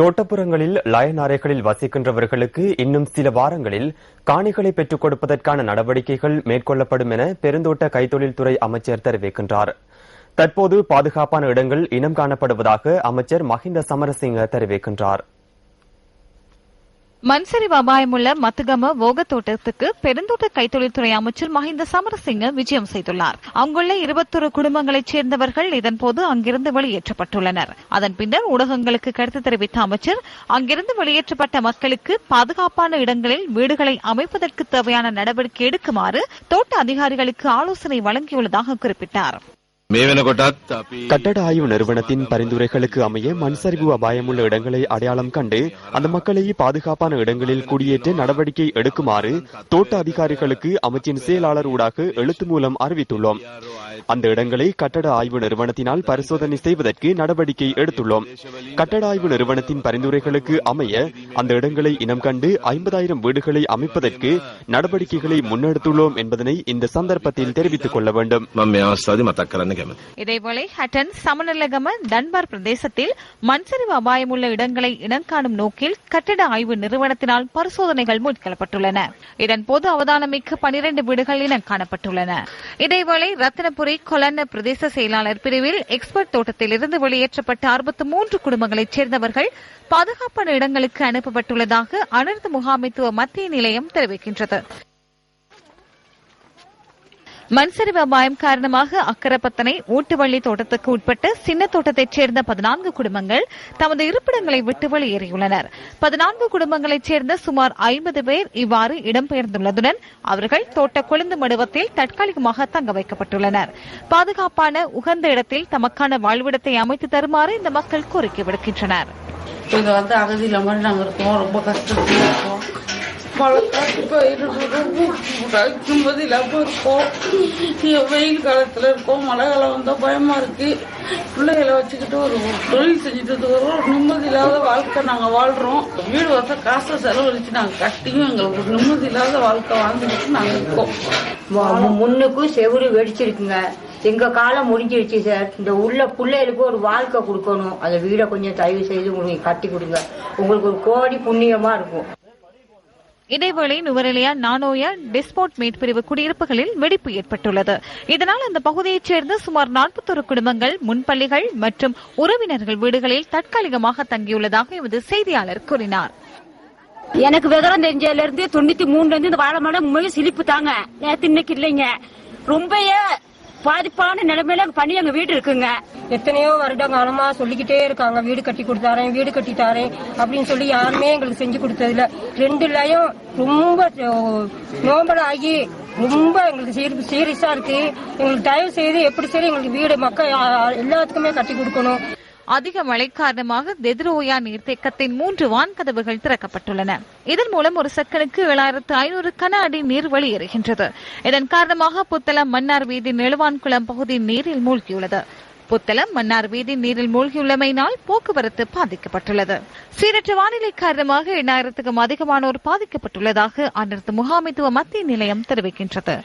தோட்டப்புறங்களில் line அறைகளில் வசிக்கின்றவர்களுக்கு இன்னும் சில வாரங்களில் காணிகளை பெற்றுக் கொடுப்பதற்கான நடவடிக்கைகள் மேற்கொள்ளப்படும் என பெருந்தோட்ட கைத்தொழில்துறை அமைச்சர் தெரிவிக்கின்றார். தற்போது பாதுகாப்பான இடங்கள் இனம் காணப்படுவதாக அமைச்சர் மஹிந்த சமரசிங்க தெரிவிக்கின்றார். மண்சரிவு அபாயமுள்ள மத்துகம ஓக தோட்டத்துக்கு பெருந்தோட்ட கைத்தொழில்துறை அமைச்சர் மஹிந்த சமரசிங்க விஜயம் செய்துள்ளார். அங்குள்ள இருபத்தொரு குடும்பங்களைச் சேர்ந்தவர்கள் இதன்போது அங்கிருந்து வெளியேற்றப்பட்டுள்ளனர். அதன் பின்னர் ஊடகங்களுக்கு கருத்து தெரிவித்த அமைச்சர் அங்கிருந்து வெளியேற்றப்பட்ட மக்களுக்கு பாதுகாப்பான இடங்களில் வீடுகளை அமைப்பதற்கு தேவையான நடவடிக்கை எடுக்குமாறு தோட்ட அதிகாரிகளுக்கு ஆலோசனை வழங்கியுள்ளதாக குறிப்பிட்டார். கட்டட ஆய்வு நிறுவனத்தின் பரிந்துரைகளுக்கு அமைய மண் சரிவு அபாயமுள்ள இடங்களை அடையாளம் கண்டு அந்த மக்களை பாதுகாப்பான இடங்களில் குடியேற்ற நடவடிக்கை எடுக்குமாறு தோட்ட அதிகாரிகளுக்கு அமைச்சின் செயலாளர் ஊடாக எழுத்து மூலம் அறிவித்துள்ளோம். அந்த இடங்களை கட்டட ஆய்வு நிறுவனத்தினால் பரிசோதனை செய்வதற்கு நடவடிக்கை எடுத்துள்ளோம். கட்டட ஆய்வு நிறுவனத்தின் பரிந்துரைகளுக்கு அமைய அந்த இடங்களை இனம் கண்டு ஐம்பதாயிரம் வீடுகளை அமைப்பதற்கு நடவடிக்கைகளை முன்னெடுத்துள்ளோம் என்பதனை இந்த சந்தர்ப்பத்தில் தெரிவித்துக் கொள்ள வேண்டும். மன்னிக்கணும் இதேவேளை ஹட்டன் சமநலகம தன்பார் பிரதேசத்தில் மண்சரிவு அபாயமுள்ள இடங்களை இனங்காணும் நோக்கில் கட்டட ஆய்வு நிறுவனத்தினால் பரிசோதனைகள் மேற்கொள்ளப்பட்டுள்ளன. இதன்போது அவதானமிக்க பனிரண்டு வீடுகள் இனம் காணப்பட்டுள்ளன இதேவேளை ரத்தினபுரி கொலன்ன பிரதேச செயலாளர் பிரிவில் எக்ஸ்பர்ட் தோட்டத்தில் இருந்து வெளியேற்றப்பட்ட அறுபத்தி மூன்று குடும்பங்களைச் சேர்ந்தவர்கள் பாதுகாப்பான இடங்களுக்கு அனுப்பப்பட்டுள்ளதாக அனர்த்த முகாமைத்துவ மத்திய நிலையம் தெரிவிக்கின்றது. மண்சரிவு அபாயம் காரணமாக அக்கரப்பத்தனை ஊட்டுவள்ளி தோட்டத்துக்கு உட்பட்ட சின்ன தோட்டத்தைச் சேர்ந்த பதினான்கு குடும்பங்கள் தமது இருப்பிடங்களை விட்டு வெளியேறியுள்ளனர். பதினான்கு குடும்பங்களைச் சேர்ந்த சுமார் ஐம்பது பேர் இவ்வாறு இடம்பெயர்ந்துள்ளதுடன் அவர்கள் தோட்ட கொழுந்து மடுவத்தில் தற்காலிகமாக தங்க வைக்கப்பட்டுள்ளனர். பாதுகாப்பான உகந்த இடத்தில் தமக்கான வாழ்விடத்தை அமைத்து தருமாறு இந்த மக்கள் கோரிக்கை விடுக்கின்றனர். இங்க வந்து அகதியில மாதிரி நாங்கள் இருக்கோம். ரொம்ப கஷ்டத்துல இருக்கோம். மழை காட்டு பயிர் நிம்மதி இருக்கோம். வெயில் காலத்தில் இருக்கோம். மழை காலம் வந்தால் பயமாக இருக்கு. பிள்ளைகளை வச்சுக்கிட்டு ஒரு தொழில் செஞ்சுட்டு வரோம் நிம்மதி இல்லாத வாழ்க்கை நாங்க வாழ்றோம். வீடு வச காசை செலவழிச்சு நாங்க கட்டியும் எங்களுக்கு நிம்மதி இல்லாத வாழ்க்கை வாழ்ந்துட்டு நாங்க இருக்கோம். முன்னுக்கும் செவுரு வெடிச்சிருக்குங்க. எங்க காலம் முடிஞ்சிருச்சு சார். இந்த உள்ள பிள்ளைகளுக்கு ஒரு வாழ்க்கை கொடுக்கணும். அந்த வீடை கொஞ்சம் தயவு செய்து உங்களுக்கு கட்டி கொடுங்க. உங்களுக்கு ஒரு கோடி புண்ணியமா இருக்கும். இதேவேளை நுவரெலியா நானோயா டெஸ்போர்ட் மீட்பிரிவு குடியிருப்புகளில் வெடிப்பு ஏற்பட்டுள்ளது. இதனால் அந்த பகுதியைச் சேர்ந்த சுமார் நாற்பத்தொரு குடும்பங்கள் முன்பள்ளிகள் மற்றும் உறவினர்கள் வீடுகளில் தற்காலிகமாக தங்கியுள்ளதாக எமது செய்தியாளர் கூறினார். எனக்கு விவரம் தெரிஞ்சதுல இருந்து தொண்ணூத்தி மூணுல இருந்து இந்த வாழை மரம் உண்மையும் சிலிப்பு தாங்க. நேற்று இன்னைக்கு இல்லைங்க. ரொம்பயே பாதிப்பான நிலைமையில பண்ணி எங்க வீடு இருக்குங்க. எத்தனையோ வருட காலமா சொல்லிக்கிட்டே இருக்காங்க. வீடு கட்டி கொடுத்தாரேன் வீடு கட்டி தாரேன் அப்படின்னு சொல்லி யாருமே எங்களுக்கு செஞ்சு கொடுத்ததில்ல. ரெண்டுலயும் ரொம்ப நோம்பல் ஆகி ரொம்ப எங்களுக்கு சீரியஸா இருக்கு. எங்களுக்கு தயவு செய்து எப்படி சரி எங்களுக்கு வீடு மக்கள் எல்லாத்துக்குமே கட்டி கொடுக்கணும். அதிக மழை காரணமாக தெதிரோயா நீர்த்தேக்கத்தின் மூன்று வான்கதவுகள் திறக்கப்பட்டுள்ளன. இதன் மூலம் ஒரு செக்கனுக்கு ஏழாயிரத்து ஐநூறு கன அடி நீர் வெளியேறுகின்றது இதன் காரணமாக புத்தளம் மன்னார் வீதி நெழுவான்குளம் பகுதி நீரில் மூழ்கியுள்ளது. புத்தளம் மன்னார் வீதி நீரில் மூழ்கியுள்ளமையினால் போக்குவரத்து பாதிக்கப்பட்டுள்ளது. சீரற்ற வானிலை காரணமாக எண்ணாயிரத்துக்கும் அதிகமானோர் பாதிக்கப்பட்டுள்ளதாக அனர்த்த முகாமைத்துவ மத்திய நிலையம் தெரிவிக்கின்றது.